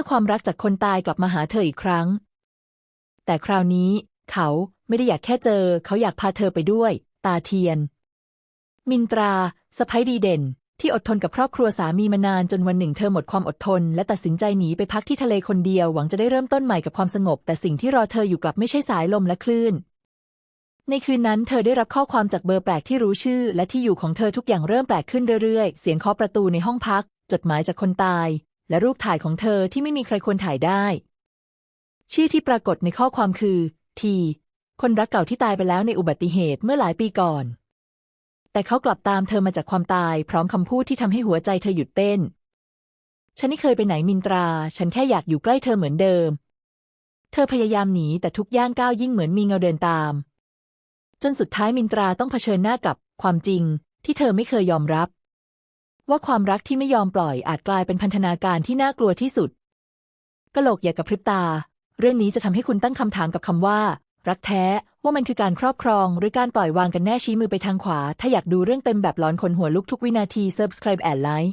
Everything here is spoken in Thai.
มื่อความรักจากคนตายกลับมาหาเธออีกครั้ง แต่คราวนี้ เขาไม่ได้อยากแค่เจอ เขาอยากพาเธอไปด้วย ตาเทียน มินตราสะพ้ยดีเด่น ที่อดทนกับครอบครัวสามีมานานจนวันหนึ่งเธอหมดความอดทน และตัดสินใจหนีไปพักที่ทะเลคนเดียวหวังจะได้เริ่มต้นใหม่กับความสงบ แต่สิ่งที่รอเธออยู่กลับไม่ใช่สายลมและคลื่นในคืนนั้นเธอได้รับข้อความจากเบอร์แปลกที่รู้ชื่อ และที่อยู่ของเธอทุกอย่างเริ่มแปลกขึ้นเรื่อยๆ เสียงเคาะประตูในห้องพัก จดหมายจากคนตาย และรูปถ่ายของเธอที่ไม่มีใครควรถ่ายได้ ชื่อที่ปรากฏในข้อความคือ ที คนรักเก่าที่ตายไปแล้วในอุบัติเหตุเมื่อหลายปีก่อน แต่เขากลับตามเธอมาจากความตายพร้อมคำพูดที่ทำให้หัวใจเธอหยุดเต้น ฉันไม่เคยไปไหนมินตรา ฉันแค่อยากอยู่ใกล้เธอเหมือนเดิม เธอพยายามหนีแต่ทุกย่างก้าวยิ่งเหมือนมีเงาเดินตาม จนสุดท้ายมินตราต้องเผชิญหน้ากับความจริงที่เธอไม่เคยยอมรับ ว่าความรักที่ไม่ยอมปล่อยอาจกลายเป็นพันธนาการที่น่ากลัวที่สุดกะโหลกอย่ากระพริบตา เรื่องนี้จะทำให้คุณตั้งคำถามกับคำว่า รักแท้ว่ามันคือการครอบครอง หรือการปล่อยวางกันแน่ชี้มือไปทางขวา ถ้าอยากดูเรื่องเต็มแบบร้อนขนหัวลุกทุกวินาที subscribe and like